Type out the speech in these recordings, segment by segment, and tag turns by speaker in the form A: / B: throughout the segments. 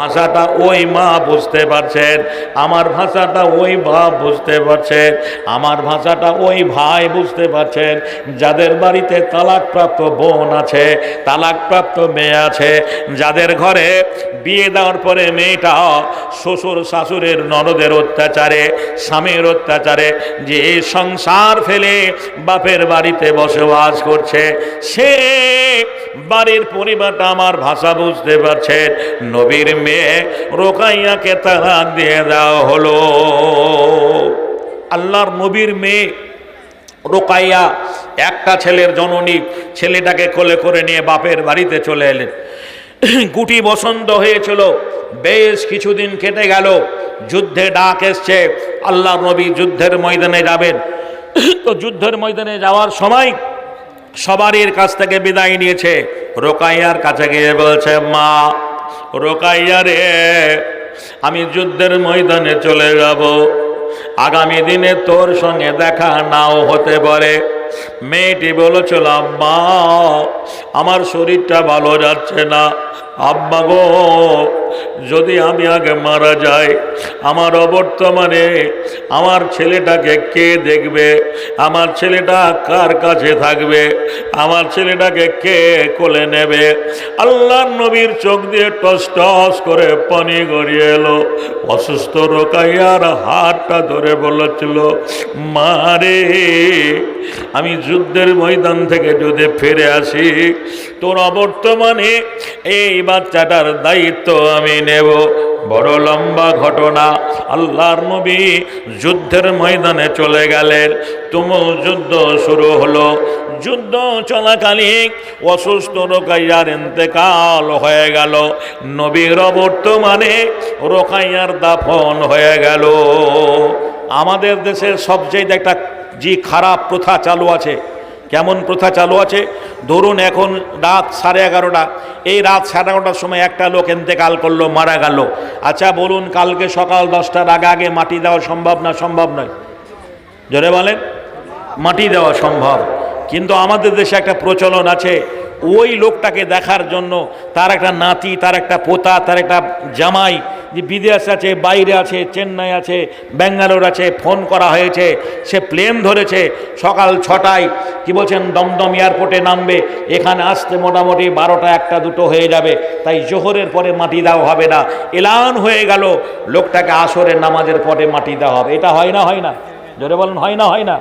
A: ভাষাটা ওই মা বুঝতে পারছেন, আমার ভাষাটা ওই বাপ বুঝতে পারছেন, আমার ভাষাটা ওই ভাই বুঝতে পারছেন, যাদের বাড়িতে তালাকপ্রাপ্ত বোন আছে, তালাকপ্রাপ্ত মেয়ে আছে, যাদের ঘরে বিয়ে দেওয়ার পরে মেয়েটা শ্বশুর শাশুড়ের ননদের অত্যাচারে, স্বামীর অত্যাচারে যে সংসার ফেলে বাপের বাড়িতে বসবাস করছে, সে বাড়ির পরিবারটা আমার ভাষা বুঝতে পারছেন, নবীর মেয়ে রোকাইয়াকে তালাক দিয়ে দেওয়া হলো। আল্লাহর নবীর মেয়ে রোকাইয়া একটা ছেলের জননী, ছেলেটাকে কোলে করে নিয়ে বাপের বাড়িতে চলে এলেন গুটি বসন্ত হয়েছিল, বেশ কিছুদিন কেটে গেল, যুদ্ধে ডাক এসছে, আল্লাহ নবী যুদ্ধের ময়দানে যাবেন। তো যুদ্ধের ময়দানে যাওয়ার সময় সবারই কাছ থেকে বিদায় নিয়েছে, রোকাইয়ার কাছে গিয়ে বলছে, মা রোকাইয়া রে, আমি যুদ্ধের ময়দানে চলে যাব। আগামী দিনে তোর সঙ্গে দেখা নাও হতে পারে। মেয়েটি বলেছিল আম্মা, আমার শরীরটা ভালো যাচ্ছে না। আব্বা গো যদি আমি আগে মারা যাই, আমার অবর্তমানে আমার ছেলেটাকে কে দেখবে? আমার ছেলেটা কার কাছে থাকবে? আমার ছেলেটাকে কে কোলে নেবে? আল্লাহ নবীর চোখ দিয়ে টস টস করে পানি গড়িয়ে এলো। অসুস্থ রোকাইয়ার হাতটা ধরে বলেছিল মারে আমি যুদ্ধের ময়দান থেকে যদি ফিরে আসি, তোর অবর্তমানে এই বাচ্চাটার দায়িত্ব আমি নেব। বড় লম্বা ঘটনা। আল্লাহর নবী যুদ্ধের ময়দানে চলে গেলেন। তুমুল যুদ্ধ শুরু হলো। যুদ্ধ চলাকালীন অসুস্থ রোকাইয়ার ইন্তেকাল হয়ে গেল। নবীর অবর্তমানে রোকাইয়ার দাফন হয়ে গেল। আমাদের দেশের সবচেয়ে একটা যে খারাপ প্রথা চালু আছে। কেমন প্রথা চালু আছে? ধরুন এখন রাত সাড়ে এগারোটা। এই রাত সাড়ে এগারোটার সময় একটা লোক এন্তেকাল করল, মারা গেল। আচ্ছা বলুন, কালকে সকাল দশটার আগে আগে মাটি দেওয়া সম্ভব না সম্ভব নয়? জোরে বলেন, মাটি দেওয়া সম্ভব। কিন্তু আমাদের দেশে একটা প্রচলন আছে, ওই লোকটাকে দেখার জন্য তার একটা নাতি, তার একটা পোতা, তার একটা জামাই যে বিদেশ আছে, বাইরে আছে, চেন্নাই আছে, ব্যাঙ্গালোর আছে, ফোন করা হয়েছে, সে প্লেন ধরেছে সকাল ছটায়। কি বলছেন? দমদম এয়ারপোর্টে নামবে। এখানে আসতে মোটামুটি বারোটা, একটা, দুটো হয়ে যাবে। তাই জোহরের পরে মাটি দেওয়া হবে না। এলান হয়ে গেল। লোকটাকে আসরের নামাজের পরে মাটি দেওয়া হবে। এটা হয় না হয় না? জোরে বলেন, হয় না হয় না?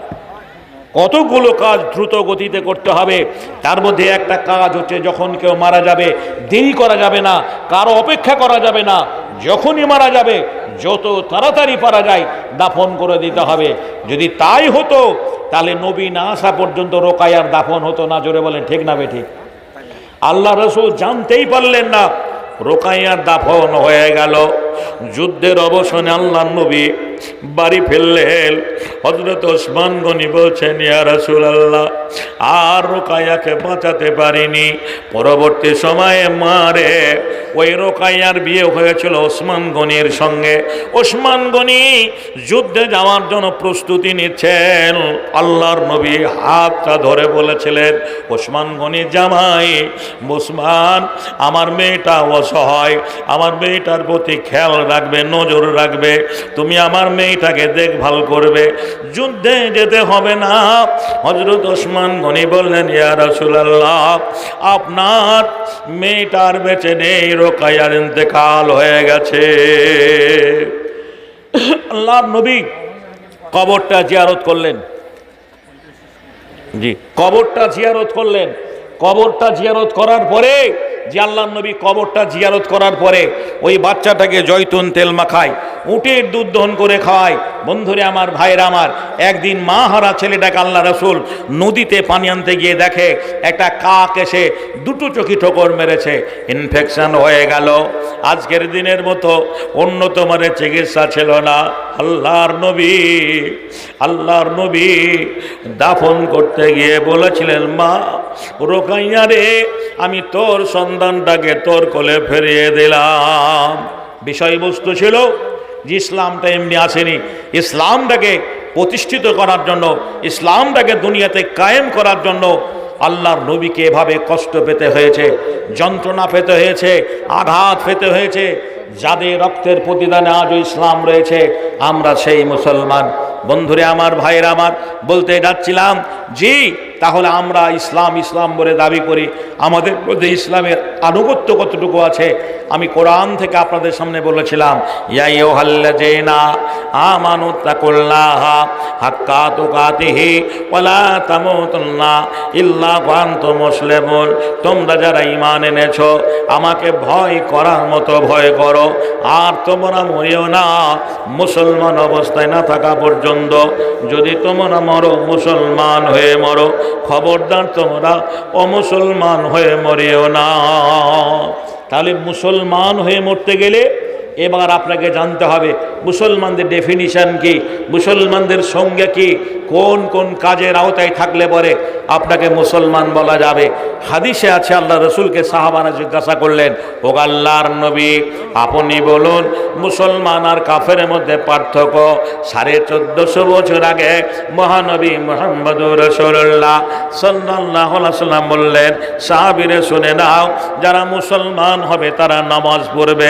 A: কতগুলো কাজ দ্রুত গতিতে করতে হবে? তার মধ্যে একটা কাজ হচ্ছে যখন কেউ মারা যাবে, দেরি করা যাবে না, কারও অপেক্ষা করা যাবে না, যখনই মারা যাবে, যত তাড়াতাড়ি পারা যায়, দাফন করে দিতে হবে। যদি তাই হতো, তাহলে নবী না আসা পর্যন্ত রোকায়ার দাফন হতো না, জোরে বলেন, ঠিক না বে ঠিক আল্লাহ রসুল জানতেই পারলেন না রোকাইয়ার দাফন হয়ে গেল। যুদ্ধের অবসানে আল্লাহ নবী বাড়ি ফেললেন হজরত ওসমান গনি বলছেন, ইয়া রাসূল আল্লাহ আর রোকাইয়াকে বাঁচাতে পারিনি। পরবর্তী সময়ে মারে। ওই রোকাইয়ার বিয়ে হয়েছিল ওসমান গনির সঙ্গে। ওসমান গনি যুদ্ধে যাওয়ার জন্য প্রস্তুতি নিচ্ছেন। আল্লাহর নবী হাতটা ধরে বলেছিলেন, ওসমান গনি জামাই, ওসমান, আমার মেয়েটা অসহায়, আমার মেয়েটার প্রতি খেয়াল রাখবে, নজর রাখবে। তুমি আমার মেয়েটাকে দেখভাল করবে। যুদ্ধে যেতে হবে না। হজরত ওসমান গনি বললেন, ইয়া রাসূলুল্লাহ, আপনার মেয়েটার বেঁচে নেই রোকায়ার ইন্তেকাল হয়ে গেছে। আল্লাহ নবী কবরটা জিয়ারত করলেন। জি, কবরটা জিয়ারত করলেন। কবরটা জিয়ারত করার পরে, যে আল্লাহ নবী কবরটা জিয়ারত করার পরে, ওই বাচ্চাটাকে জয়তুন তেল মাখায়। উটের দুধ দহন করে খাওয়ায়। বন্ধুরে আমার, ভাইয়ের আমার, একদিন মা হারা ছেলেটাকে আল্লাহ রসুল নদীতে পানি আনতে গিয়ে দেখে, একটা কাক এসে দুটো চোখি ঠোকর মেরেছে। ইনফেকশন হয়ে গেল। আজকের দিনের মতো উন্নত মানের চিকিৎসা ছিল না। আল্লাহর নবী আল্লাহর নবী দাফন করতে গিয়ে বলেছিলেন, মা, রোকাইয়া রে, আমি তোর সন্তানটাকে তোর কোলে ফেরিয়ে দিলাম। বিষয়বস্তু ছিল যে ইসলামটা এমনি আসেনি ইসলামটাকে প্রতিষ্ঠিত করার জন্য ইসলামটাকে দুনিয়াতে কায়েম করার জন্য আল্লাহর নবীকে এভাবে কষ্ট পেতে হয়েছে, যন্ত্রণা পেতে হয়েছে, আঘাত পেতে হয়েছে, যাদের রক্তের প্রতিদানে আজও ইসলাম রয়েছে, আমরা সেই মুসলমান। বন্ধুরে আমার, ভাইয়ের আমার, বলতে যাচ্ছিলাম, জি, তাহলে আমরা ইসলাম ইসলাম বলে দাবি করি। আমাদের মধ্যে ইসলামের আনুগত্য কতটুকু আছে? আমি কোরআন থেকে আপনাদের সামনে বলেছিলাম তাকুল্লাহা হাক্কা মুসলিমুন তোমরা যারা ঈমান এনেছো, আমাকে ভয় করার মতো ভয় করো। আর তোমরা মরিও না, মুসলমান অবস্থায় না থাকা পর্যন্ত। যদি তোমরা মরো, মুসলমান হয়ে মরো। খবরদার তোমরা অমুসলমান হয়ে মরিও না। তাহলে মুসলমান হয়ে মরতে গেলে এবার আপনাকে জানতে হবে, মুসলমানদের ডেফিনিশন কি? মুসলমানদের সঙ্গে কি? কোন কোন কাজের আওতায় থাকলে পরে আপনাকে মুসলমান বলা যাবে? হাদিসে আছে, আল্লাহ রসুলকে সাহাবানা জিজ্ঞাসা করলেন ও আল্লাহর নবী, আপনি বলুন, মুসলমান আর কাফের মধ্যে পার্থক্য সাড়ে চোদ্দশো বছর আগে মহানবী মোহাম্মদ রসুল্লাহ সাল্লাহ সাল্লাম বললেন, সাহাবিরে শুনে নাও, যারা মুসলমান হবে তারা নামাজ পড়বে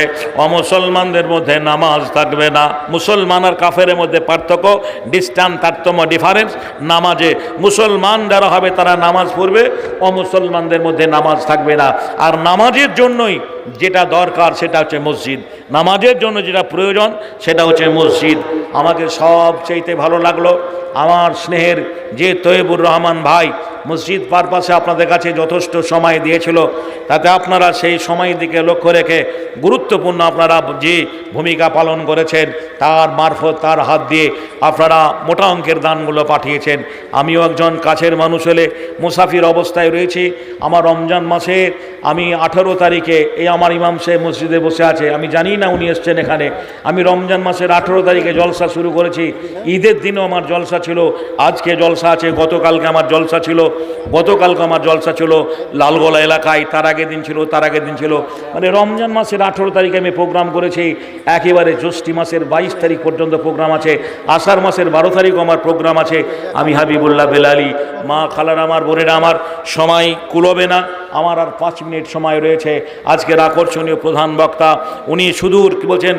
A: অমুসলমানদের মধ্যে নামাজ থাকবে না। মুসলমান আর কাফের মধ্যে পার্থক্য, ডিস্টান্স, তারতম্য, ডিফারেন্স। নামাজে মুসলমান যারা হবে, তারা নামাজ পড়বে, অমুসলমানদের মধ্যে নামাজ থাকবে না। আর নামাজের জন্যই যেটা দরকার, সেটা হচ্ছে মসজিদ। নামাজের জন্য যেটা প্রয়োজন, সেটা হচ্ছে মসজিদ। আমাকে সবচাইতে ভালো লাগল। আমার স্নেহের যে তৈবুর রহমান ভাই মসজিদ পারপাসে আপনাদের কাছে যথেষ্ট সময় দিয়েছিল। তাতে আপনারা সেই সময় দিকে লক্ষ্য রেখে গুরুত্বপূর্ণ আপনারা যে ভূমিকা পালন করেছেন, তার মারফত, তার হাত দিয়ে আপনারা মোটা অঙ্কের দানগুলো পাঠিয়েছেন। আমিও একজন কাছের মানুষ হলে মুসাফির অবস্থায় রয়েছি। আমার রমজান মাসে আমি আঠারো তারিখে এই আমার ইমাম সাহেব মসজিদে বসে আছে। আমি জানি না উনি এসছেন এখানে। আমি রমজান মাসের আঠেরো তারিখে জলসা শুরু করেছি। ঈদের দিনও আমার জলসা ছিল। আজকে জলসা আছে, গতকালকে আমার জলসা ছিল। গতকালকে আমার জলসা ছিল লালগোলা এলাকায়, তার আগের দিন ছিল, তার আগের দিন ছিল। মানে রমজান মাসের আঠেরো তারিখে আমি প্রোগ্রাম করেছি, একেবারে জ্যৈষ্ঠী মাসের বাইশ তারিখ পর্যন্ত প্রোগ্রাম আছে, আষাঢ় মাসের বারো তারিখ আমার প্রোগ্রাম আছে। আমি হাবিবুল্লাহ বেলালি, মা খালার আমার বোনেরা আমার, সময় কুলবে না। আমার আর পাঁচ মিনিট সময় রয়েছে। আজকের আকর্ষণীয় প্রধান বক্তা, উনি সুদূর, কি বলছেন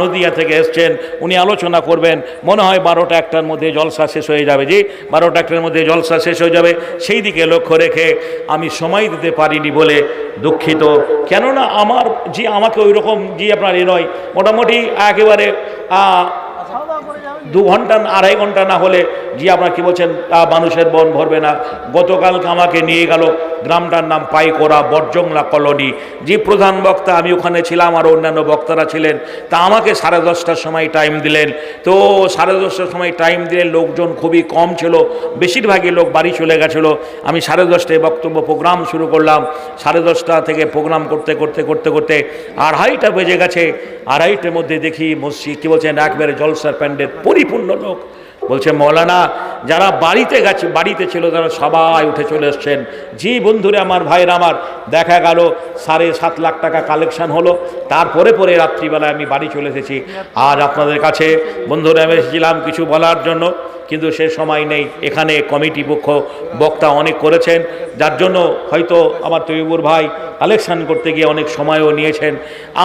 A: নদিয়া থেকে এসছেন। উনি আলোচনা করবেন। মনে হয় বারোটা একটার মধ্যে জলসা শেষ হয়ে যাবে। জি, বারোটা একটার মধ্যে জলসা শেষ হয়ে যাবে। সেই দিকে লক্ষ্য রেখে আমি সময় দিতে পারিনি বলে দুঃখিত। কেননা আমার যে আমাকে ওই রকম যে আপনার এ নয়, মোটামুটি একেবারে দু ঘণ্টা আড়াই ঘণ্টা না হলে যে আপনার কি বলছেন, তা মানুষের বন ভরবে না। গতকালকে আমাকে নিয়ে গেল গ্রামটার নাম পাইকোরা বর্জংলা কলোনি। যে প্রধান বক্তা, আমি ওখানে ছিলাম আর অন্যান্য বক্তারা ছিলেন। তা আমাকে সাড়ে দশটার সময় টাইম দিলেন। তো সাড়ে দশটার সময় টাইম দিলেন লোকজন খুবই কম ছিল। বেশিরভাগই লোক বাড়ি চলে গেছিল। আমি সাড়ে দশটায় বক্তব্য প্রোগ্রাম শুরু করলাম। সাড়ে দশটা থেকে প্রোগ্রাম করতে করতে করতে করতে আড়াইটা বেজে গেছে। আড়াইটার মধ্যে দেখি মসজিদ, কী বলছেন, একবারে জলসার প্যান্ডেল পরিপূর্ণ লোক। বলছে, মৌলানা, যারা বাড়িতে গেছে, বাড়িতে ছিল, তারা সবাই উঠে চলে এসছেন। জি বন্ধুরে আমার, ভাইয়ের আমার, দেখা গেল, সাড়ে সাত লাখ টাকা কালেকশন হলো। তারপরে পরে রাত্রিবেলায় আমি বাড়ি চলে এসেছি। আর আপনাদের কাছে, বন্ধুরা, আমি এসেছিলাম কিছু বলার জন্য। কিন্তু সে সময় নেই। এখানে কমিটি পক্ষ, বক্তা অনেক করেছেন। যার জন্য হয়তো আমার তৈবুর ভাই কালেকশন করতে গিয়ে অনেক সময়ও নিয়েছেন।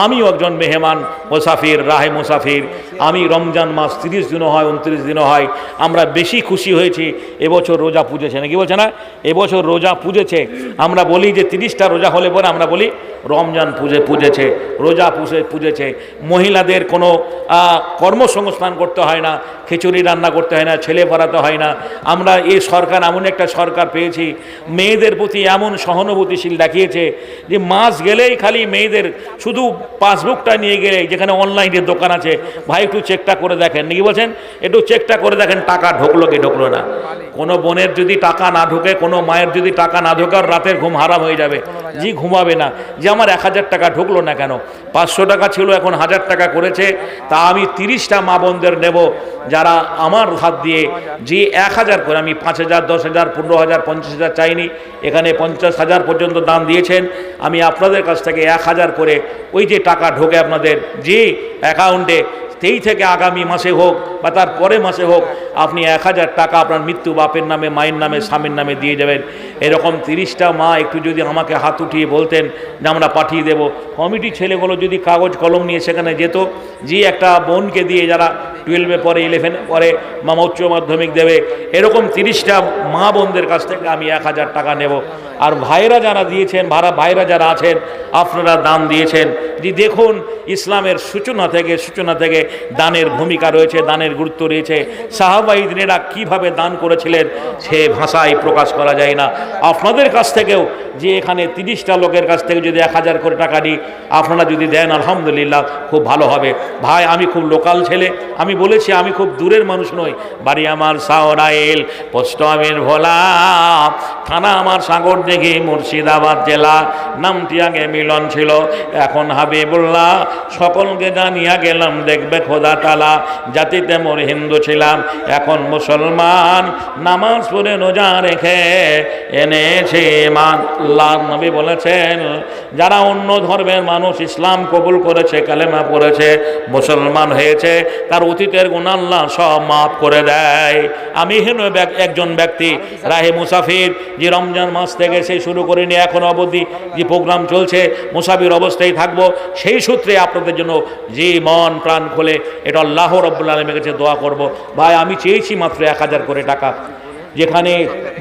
A: আমিও একজন মেহমান মুসাফির, রাহে মুসাফির। আমি রমজান মাস তিরিশ দিনও হয়, উনত্রিশ দিনও হয়। আমরা বেশি খুশি হয়েছি। এবছর রোজা পুজেছে নাকি বলছে না? এবছর রোজা পুজেছে। আমরা বলি যে তিরিশটা রোজা হলে পরে আমরা বলি রমজান পুজে পুজেছে, রোজা পুজে পুজেছে। মহিলাদের কোনো কর্মসংস্থান করতে হয় না, খিচুড়ি রান্না করতে হয় না, ছেলে পড়াতে হয় না। আমরা এই সরকার, এমন একটা সরকার পেয়েছি, মেয়েদের প্রতি এমন সহানুভূতিশীল দেখিয়েছে যে মাস গেলেই খালি মেয়েদের শুধু পাসবুকটা নিয়ে গেলে যেখানে অনলাইনের দোকান আছে, ভাই একটু চেকটা করে দেখেন। নাকি বলছেন? একটু চেকটা করে দেখেন, টাকা ঢুকলো কি ঢুকলো না। কোনো বোনের যদি টাকা না ঢুকে, কোনো মায়ের যদি টাকা না ঢোকে, আর রাতের ঘুম হারাম হয়ে যাবে। জি, ঘুমাবে না। যে আমার এক হাজার টাকা ঢুকলো না কেন? পাঁচশো টাকা ছিল, এখন হাজার টাকা করেছে। তা আমি তিরিশটা মা বোনদের নেব, যারা আমার হাত দিয়ে যে এক হাজার করে। আমি পাঁচ হাজার, দশ হাজার, পনেরো হাজার, পঞ্চাশ হাজার চাইনি। এখানে পঞ্চাশ হাজার পর্যন্ত দান দিয়েছেন। আমি আপনাদের কাছ থেকে এক হাজার করে ওই যে টাকা ঢোকে আপনাদের, জি অ্যাকাউন্টে তেই থেকে আগামী মাসে হোক বা তার পরে মাসে হোক, আপনি এক হাজার টাকা আপনার মৃত্যু বাপের নামে, মায়ের নামে, স্বামীর নামে দিয়ে যাবেন এরকম তিরিশটা মা একটু যদি আমাকে হাত উঠিয়ে বলতেন যে আমরা পাঠিয়ে দেব। কমিটি ছেলেগুলো যদি কাগজ কলম নিয়ে সেখানে যেত, যে একটা বোনকে দিয়ে যারা টুয়েলভে পরে ইলেভেনে পরে মামা উচ্চ মাধ্যমিক দেবে, এরকম তিরিশটা মা বোনদের কাছ থেকে আমি এক হাজার টাকা নেব। আর ভাইরা যারা দিয়েছেন ভাড়া ভাইরা যারা আছেন, আপনারা দান দিয়েছেন। যে দেখুন, ইসলামের সূচনা থেকে সূচনা থেকে দানের ভূমিকা রয়েছে, দানের গুরুত্ব রয়েছে। সাহাবাইদিনেরা কীভাবে দান করেছিলেন, সে ভাষায় প্রকাশ করা যায় না। আপনাদের কাছ থেকেও যে এখানে তিরিশটা লোকের কাছ থেকে যদি এক হাজার করে টাকা নিই আপনারা যদি দেন, আলহামদুলিল্লাহ, খুব ভালো হবে। ভাই, আমি খুব লোকাল ছেলে। আমি বলেছি, আমি খুব দূরের মানুষ নই। বাড়ি আমার সাওরাইল, পোস্ট আমির ভোলা, থানা আমার সাগর দেখি মুর্শিদাবাদ জেলা। নামটি আগে মিলন ছিল। এখন হাবিবুল্লাহ, সকলকে জানিয়া গেলাম, দেখবে খোদা তালা জাতিতে মোর হিন্দু ছিলাম। এখন মুসলমান, নামাজ পড়ে রোজা রেখে এনেছে মান আল্লাহ নবী বলেছেন, যারা অন্য ধর্মের মানুষ ইসলাম কবুল করেছে, কালেমা পড়েছে, মুসলমান হয়েছে, তার অতীতের গুণ সব মাফ করে দেয়। আমি হেন একজন ব্যক্তি, রাহে মুসাফির, যে রমজান মাস থেকে সেই শুরু করে নিয়ে এখন অবধি যে প্রোগ্রাম চলছে মুসাবির অবস্থায় থাকব, সেই সূত্রে আপনাদের জন্য যে মন প্রাণ খোলে, এটা আল্লাহ রব্বুল আলমের কাছে দোয়া করব। ভাই, আমি চেয়েছি মাত্র এক হাজার করে টাকা। যেখানে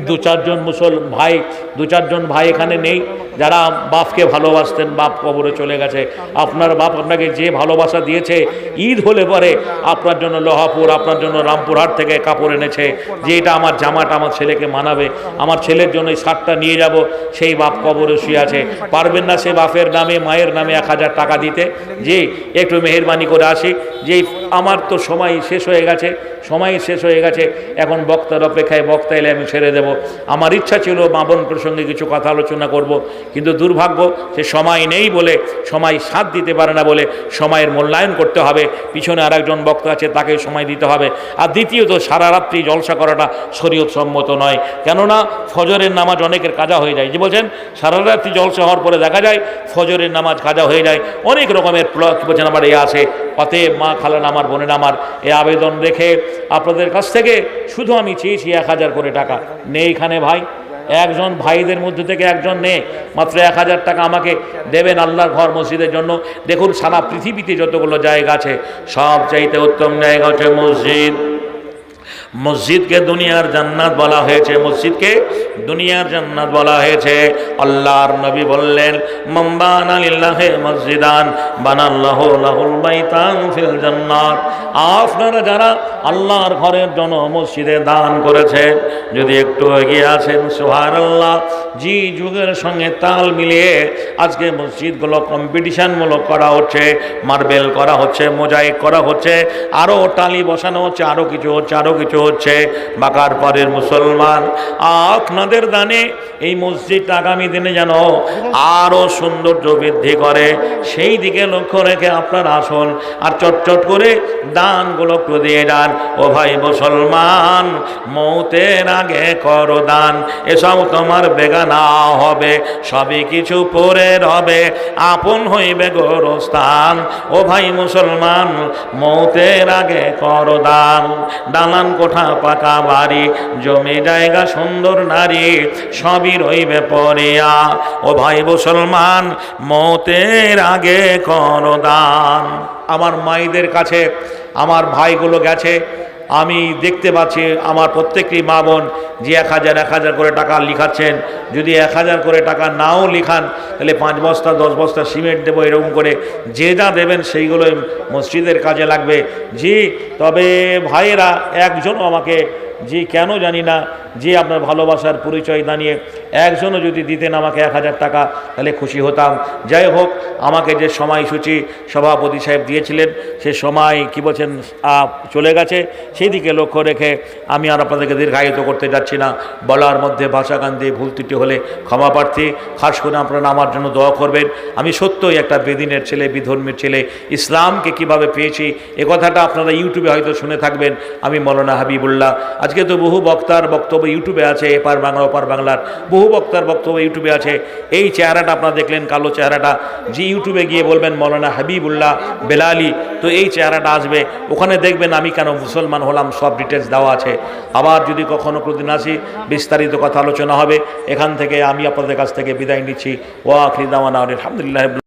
A: দু চারজন মুসল ভাই, দু চারজন ভাই এখানে নেই, যারা বাপকে ভালোবাসতেন, বাপ কবরে চলে গেছে। আপনার বাপ আপনাকে যে ভালোবাসা দিয়েছে, ঈদ হলে পরে আপনার জন্য লোহাপুর, আপনার জন্য রামপুরহাট থেকে কাপড় এনেছে, যে এটা আমার জামাটা আমার ছেলেকে মানাবে, আমার ছেলের জন্য এই শার্টটা নিয়ে যাব, সেই বাপ কবরে শুয়ে আছে। পারবেন না সে বাপের নামে, মায়ের নামে এক হাজার টাকা দিতে। যে একটু মেহরবানি করে আসি। যে আমার তো সময় শেষ হয়ে গেছে, সময় শেষ হয়ে গেছে। এখন বক্তার অপেক্ষায় বক্তা এলে আমি ছেড়ে দেব। আমার ইচ্ছা ছিল মাবন প্রসঙ্গে কিছু কথা আলোচনা করব, কিন্তু দুর্ভাগ্য সে সময় নেই বলে, সময় সাথ দিতে পারে না বলে সময়ের মূল্যায়ন করতে হবে। পিছনে আরেকজন বক্তা আছে, তাকে সময় দিতে হবে। আর দ্বিতীয়ত, সারা রাত্রি জলসা করাটা শরীয়ত সম্মত নয়। কেননা, ফজরের নামাজ অনেকের কাজা হয়ে যায়। যে বলছেন? সারা রাত্রি জলসা হওয়ার পরে দেখা যায়, ফজরের নামাজ কাজা হয়ে যায়। অনেক রকমের বলছেন, আমার এ আছে। অতএব মা খালেন আমার বোনের আমার, এ আবেদন রেখে আপনাদের কাছ থেকে শুধু আমি চেয়েছি এক হাজার করে টাকা। নেই এখানে ভাই, একজন ভাইদের মধ্যে থেকে একজন নে মাত্র এক হাজার টাকা আমাকে দেবেন আল্লাহর ঘর মসজিদের জন্য। দেখুন সারা পৃথিবীতে যতগুলো জায়গা আছে, সব চাইতে উত্তম জায়গা হচ্ছে মসজিদ। মসজিদকে দুনিয়ার জান্নাত বলা হয়েছে, মসজিদকে দুনিয়ার জান্নাত বলা হয়েছে। আল্লাহর নবী বললেন মম্বান আলিল্লাহে মসজিদান, বানাল্লাহ লাহুল বাইতান ফিল জান্নাত। আপনারা যারা আল্লাহর ঘরের জন্য মসজিদে দান করেছেন, যদি একটু এগিয়ে আছেন সুহার আল্লাহ জি যুগের সঙ্গে তাল মিলিয়ে আজকে মসজিদগুলো কম্পিটিশনমূলক করা হচ্ছে, মার্বেল করা হচ্ছে, মোজাইক করা হচ্ছে আরও টালি বসানো হচ্ছে আরও কিছু হচ্ছে আরও কিছু হচ্ছে বাকার পরের মুসলমান। আপনাদের দানে এই মসজিদ আগামী দিনে যেন আরও সৌন্দর্য বৃদ্ধি করে। সেই দিকে লক্ষ্য রেখে আপনার আসুন আর চটচট করে দানগুলো দিয়ে যান। ও ভাই মুসলমান, মৌতের আগে করো দান। এসব তোমার বেগানা হবে, সবই কিছু পরে রবে আপন হইবে গোরস্থান। ও ভাই মুসলমান, মৌতের আগে করো দান। দালান কোঠা পাকা বাড়ি, জমি জায়গা সুন্দর নারী, সবই রইবে পরিয়া ও ভাই মুসলমান, মতের আগে কর দান। আমার মাইদের কাছে, আমার ভাইগুলো গেছে আমি দেখতে পাচ্ছি আমার প্রত্যেকটি মা বোন যে এক হাজার এক হাজার করে টাকা লিখাচ্ছেন। যদি এক হাজার করে টাকা নাও লিখান, তাহলে পাঁচ বস্তা, দশ বস্তা সিমেন্ট দেবো এরকম করে। যে যা দেবেন সেইগুলো মসজিদের কাজে লাগবে। জি, তবে ভাইয়েরা, একজনও আমাকে, জি, কেন জানি না যে আপনার ভালোবাসার পরিচয় দাঁড়িয়ে একজনও যদি দিতেন আমাকে এক হাজার টাকা, তাহলে খুশি হতাম। যাই হোক, আমাকে যে সময়সূচি সভাপতি সাহেব দিয়েছিলেন, সে সময় কি বলছেন চলে গেছে। সেই দিকে লক্ষ্য রেখে আমি আর আপনাদেরকে দীর্ঘায়িত করতে যাচ্ছি না। বলার মধ্যে ভাষাকান্তি, ভুল ত্রুটি হলে ক্ষমা প্রার্থী। খাস করে আপনারা আমার জন্য দোয়া করবেন। আমি সত্যই একটা বেদিনের ছেলে, বিধর্মীর ছেলে। ইসলামকে কীভাবে পেয়েছি, এ কথাটা আপনারা ইউটিউবে হয়তো শুনে থাকবেন। আমি মৌলানা হাবিবুল্লাহ। আজকে তো বহু বক্তার বক্তব্য ইউটিউবে আছে এপার বাংলা ওপার বাংলার। বহু বক্তার বক্তব্য ইউটিউবে আছে। এই চেহারাটা আপনারা দেখলেন, কালো চেহারাটা। যে ইউটিউবে গিয়ে বলবেন, মৌলানা হাবিবুল্লাহ বেলালি তো এই চেহারাটা আসবে। ওখানে দেখবেন, আমি কেন মুসলমান হলাম? সব ডিটেলস দেওয়া আছে। আবার যদি কখনো প্রতিদিন আসি, বিস্তারিত কথা আলোচনা হবে। এখান থেকে আমি আপনাদের কাছ থেকে বিদায় নিচ্ছি। ওয়া আখরি দাওয়ানা আলহামদুলিল্লাহ